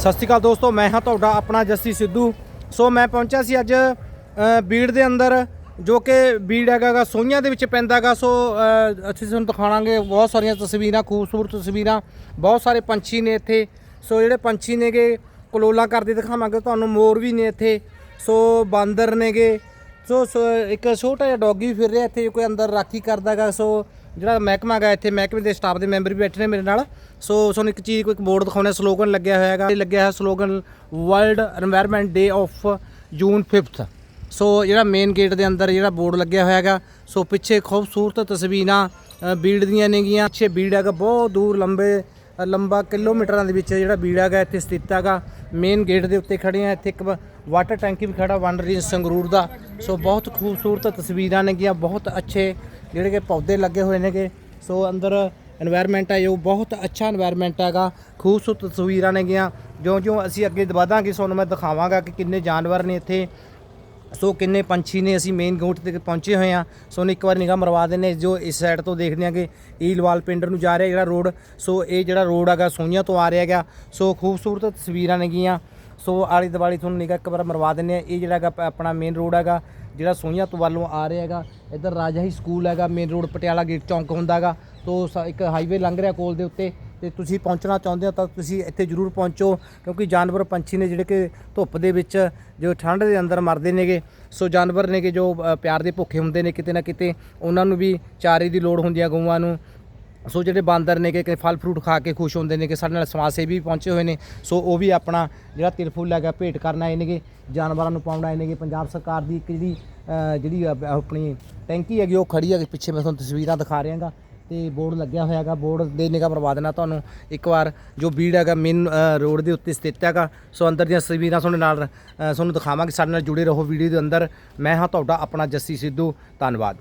ਸਤਿ ਸ਼੍ਰੀ ਅਕਾਲ ਦੋਸਤੋ, ਮੈਂ ਹਾਂ ਤੁਹਾਡਾ ਆਪਣਾ ਜੱਸੀ ਸਿੱਧੂ। ਸੋ ਮੈਂ ਪਹੁੰਚਿਆ ਸੀ ਅੱਜ ਬੀੜ ਦੇ ਅੰਦਰ, ਜੋ ਕਿ ਬੀੜ ਹੈਗਾ ਗਾ ਸੋਈਆਂ ਦੇ ਵਿੱਚ ਪੈਂਦਾ ਗਾ। ਸੋ ਅਸੀਂ ਤੁਹਾਨੂੰ ਦਿਖਾਵਾਂਗੇ ਬਹੁਤ ਸਾਰੀਆਂ ਤਸਵੀਰਾਂ, ਖੂਬਸੂਰਤ ਤਸਵੀਰਾਂ, ਬਹੁਤ ਸਾਰੇ ਪੰਛੀ ਨੇ ਇੱਥੇ। ਸੋ ਜਿਹੜੇ ਪੰਛੀ ਨੇਗੇ, ਕਲੋਲਾ ਕਰਦੇ ਦਿਖਾਵਾਂਗੇ, ਤੁਹਾਨੂੰ ਮੋਰ ਵੀ ਨੇ ਇੱਥੇ। ਸੋ ਬਾਂਦਰ ਨੇਗੇ ਸੋ ਸੋ, ਇੱਕ ਛੋਟਾ ਜਿਹਾ ਡੌਗੀ ਫਿਰ ਰਿਹਾ ਇੱਥੇ, ਕੋਈ ਅੰਦਰ ਰਾਖੀ ਕਰਦਾਗਾ, ਸੋ ਜਿਹੜਾ ਮਹਿਕਮਾ ਹੈਗਾ ਇੱਥੇ, ਮਹਿਕਮੇ ਦੇ ਸਟਾਫ ਦੇ ਮੈਂਬਰ ਵੀ ਬੈਠੇ ਨੇ ਮੇਰੇ ਨਾਲ। ਸੋ, ਤੁਹਾਨੂੰ ਇੱਕ ਚੀਜ਼, ਕੋਈ ਇੱਕ ਬੋਰਡ ਦਿਖਾਉਣਾ ਸਲੋਗਨ ਲੱਗਿਆ ਹੋਇਆ ਹੈਗਾ। ਲੱਗਿਆ ਹੋਇਆ slogan world environment day of June 5th so, ਜਿਹੜਾ ਮੇਨ ਗੇਟ ਦੇ ਅੰਦਰ ਜਿਹੜਾ ਬੋਰਡ ਲੱਗਿਆ ਹੋਇਆ ਹੈਗਾ, ਸੋ ਪਿੱਛੇ ਖੂਬਸੂਰਤ ਤਸਵੀਰਾਂ ਬੀੜ ਦੀਆਂ ਨੇਗੀਆਂ। ਪਿੱਛੇ ਬੀੜ ਹੈਗਾ, ਬਹੁਤ ਦੂਰ ਲੰਬੇ ਲੰਬਾ ਕਿਲੋਮੀਟਰਾਂ ਦੇ ਵਿੱਚ ਜਿਹੜਾ ਬੀੜ ਹੈਗਾ ਇੱਥੇ ਸਥਿਤ ਹੈਗਾ। ਮੇਨ ਗੇਟ ਦੇ ਉੱਤੇ ਖੜੇ ਆ, ਇੱਥੇ ਇੱਕ ਵਾਟਰ ਟੈਂਕੀ ਵੀ ਖੜਾ ਬਣ ਰਹੀ ਸੰਗਰੂਰ ਦਾ। ਸੋ ਬਹੁਤ ਖੂਬਸੂਰਤ ਤਸਵੀਰਾਂ ਨੇਗੀਆਂ ਬਹੁਤ ਅੱਛੇ ਜਿਹੜੇ ਕਿ ਪੌਦੇ ਲੱਗੇ ਹੋਏ ਨੇਗੇ। ਸੋ ਅੰਦਰ এনवायरमेंट ਹੈ ਉਹ ਬਹੁਤ ਅੱਛਾ এনवायरमेंट ਹੈਗਾ। ਖੂਬਸੂਰਤ ਤਸਵੀਰਾਂ ਨੇਗੀਆਂ ਜਿਉਂ-ਜਿਉਂ ਅਸੀਂ ਅੱਗੇ ਵਧਾਂਗੇ ਤੁਹਾਨੂੰ ਮੈਂ ਦਿਖਾਵਾਂਗਾ ਕਿ ਕਿੰਨੇ ਜਾਨਵਰ ਨੇ ਇੱਥੇ। ਸੋ ਕਿੰਨੇ ਪੰਛੀ ਨੇ, ਅਸੀਂ ਮੇਨ ਗੋਟ ਤੇ ਪਹੁੰਚੇ ਹੋਏ ਆ ਸੋ ਨੇ ਇੱਕ ਵਾਰ ਨਿਗਾਹ ਮਰਵਾ ਦਿੰਨੇ ਜੋ ਇਸ ਸਾਈਡ ਤੋਂ ਦੇਖਦੇ ਆਂਗੇ ਈਲਵਾਲ ਪਿੰਡ ਨੂੰ ਜਾ ਰਿਹਾ ਜਿਹੜਾ ਰੋਡ ਸੋ ਇਹ ਜਿਹੜਾ ਰੋਡ ਹੈਗਾ ਸੋਈਆਂ ਤੋਂ ਆ ਰਿਹਾ ਹੈਗਾ। ਸੋ ਖੂਬਸੂਰਤ ਤਸਵੀਰਾਂ ਨੇਗੀਆਂ ਸੋ ਆਲੀ ਦੁਆਲੀ ਤੁਹਾਨੂੰ ਨਿਗਾਹ ਇੱਕ ਵਾਰ ਮਰਵਾ ਦਿੰਨੇ ਆ ਇਹ ਜਿਹੜਾ ਹੈਗਾ ਆਪਣਾ ਮੇਨ ਰੋਡ ਹੈਗਾ, ਜਿਹੜਾ ਸੋਈਆਂ ਤੋਂ ਵੱਲੋਂ ਆ ਰਿਹਾ ਹੈਗਾ, ਇੱਧਰ ਰਾਜਾ ਹੀ ਸਕੂਲ ਹੈਗਾ ਮੇਨ ਰੋਡ ਪਟਿਆਲਾ ਗੇਟ ਚੌਂਕ ਹੁੰਦਾ ਹੈਗਾ। ਤੋ ਸ- ਇੱਕ ਹਾਈਵੇ ਲੰਘ ਰਿਹਾ ਕੋਲ ਦੇ ਉੱਤੇ, ਤੇ ਤੁਸੀਂ ਪਹੁੰਚਣਾ ਚਾਹੁੰਦੇ ਹੋ ਤਾਂ ਤੁਸੀਂ ਇੱਥੇ ਜ਼ਰੂਰ ਪਹੁੰਚੋ, ਕਿਉਂਕਿ ਜਾਨਵਰ ਪੰਛੀ ਨੇ ਜਿਹੜੇ ਕਿ ਧੁੱਪ ਦੇ ਵਿੱਚ ਜੋ ਠੰਡ ਦੇ ਅੰਦਰ ਮਰਦੇ ਨੇਗੇ, ਸੋ ਜਾਨਵਰ ਨੇਗੇ ਜੋ ਪਿਆਰ ਦੇ ਭੁੱਖੇ ਹੁੰਦੇ ਨੇ ਕਿਤੇ ਨਾ ਕਿਤੇ, ਉਹਨਾਂ ਨੂੰ ਵੀ ਚਾਰੇ ਦੀ ਲੋੜ ਹੁੰਦੀ ਆ ਗਊਆਂ ਨੂੰ। ਸੋ ਜਿਹੜੇ ਬਾਂਦਰ ਨੇ ਕਿ ਫਲ ਫਰੂਟ ਖਾ ਕੇ ਖੁਸ਼ ਹੁੰਦੇ ਨੇ ਕਿ ਸਾਡੇ ਨਾਲ ਸਮਾਜ ਸੇਵੀ ਵੀ ਪਹੁੰਚੇ ਹੋਏ ਨੇ, ਸੋ ਉਹ ਵੀ ਆਪਣਾ ਜਿਹੜਾ ਤਿਲ ਫੁੱਲ ਹੈਗਾ ਭੇਟ ਕਰਨ ਆਏ ਨੇਗੇ, ਜਾਨਵਰਾਂ ਨੂੰ ਪਾਉਣ ਆਏ ਨੇਗੇ। ਪੰਜਾਬ ਸਰਕਾਰ ਦੀ ਇੱਕ ਜਿਹੜੀ ਜਿਹੜੀ ਆਪਣੀ ਟੈਂਕੀ ਹੈਗੀ, ਉਹ ਖੜੀ ਹੈ ਪਿੱਛੇ, ਮੈਂ ਤੁਹਾਨੂੰ ਤਸਵੀਰਾਂ ਦਿਖਾ ਰਿਹਾ ਰਿਹਾਗਾ ਤੇ ਬੋਰਡ ਲੱਗਿਆ ਹੋਇਆ ਹੈਗਾ। ਬੋਰਡ ਦੇ ਨਿਗਾਹ ਮਰਵਾ ਦੇਣਾ ਤੁਹਾਨੂੰ ਇੱਕ ਵਾਰ ਜੋ ਬੀੜ ਹੈਗਾ ਮੇਨ ਰੋਡ ਦੇ ਉੱਤੇ ਸਥਿਤ ਹੈਗਾ। ਸੋ ਅੰਦਰ ਦੀਆਂ ਤਸਵੀਰਾਂ ਤੁਹਾਡੇ ਨਾਲ ਤੁਹਾਨੂੰ ਦਿਖਾਵਾਂਗੇ। ਸਾਡੇ ਨਾਲ ਜੁੜੇ ਰਹੋ ਵੀਡੀਓ ਦੇ ਅੰਦਰ। ਮੈਂ ਹਾਂ ਤੁਹਾਡਾ ਆਪਣਾ ਜੱਸੀ ਸਿੱਧੂ। ਧੰਨਵਾਦ।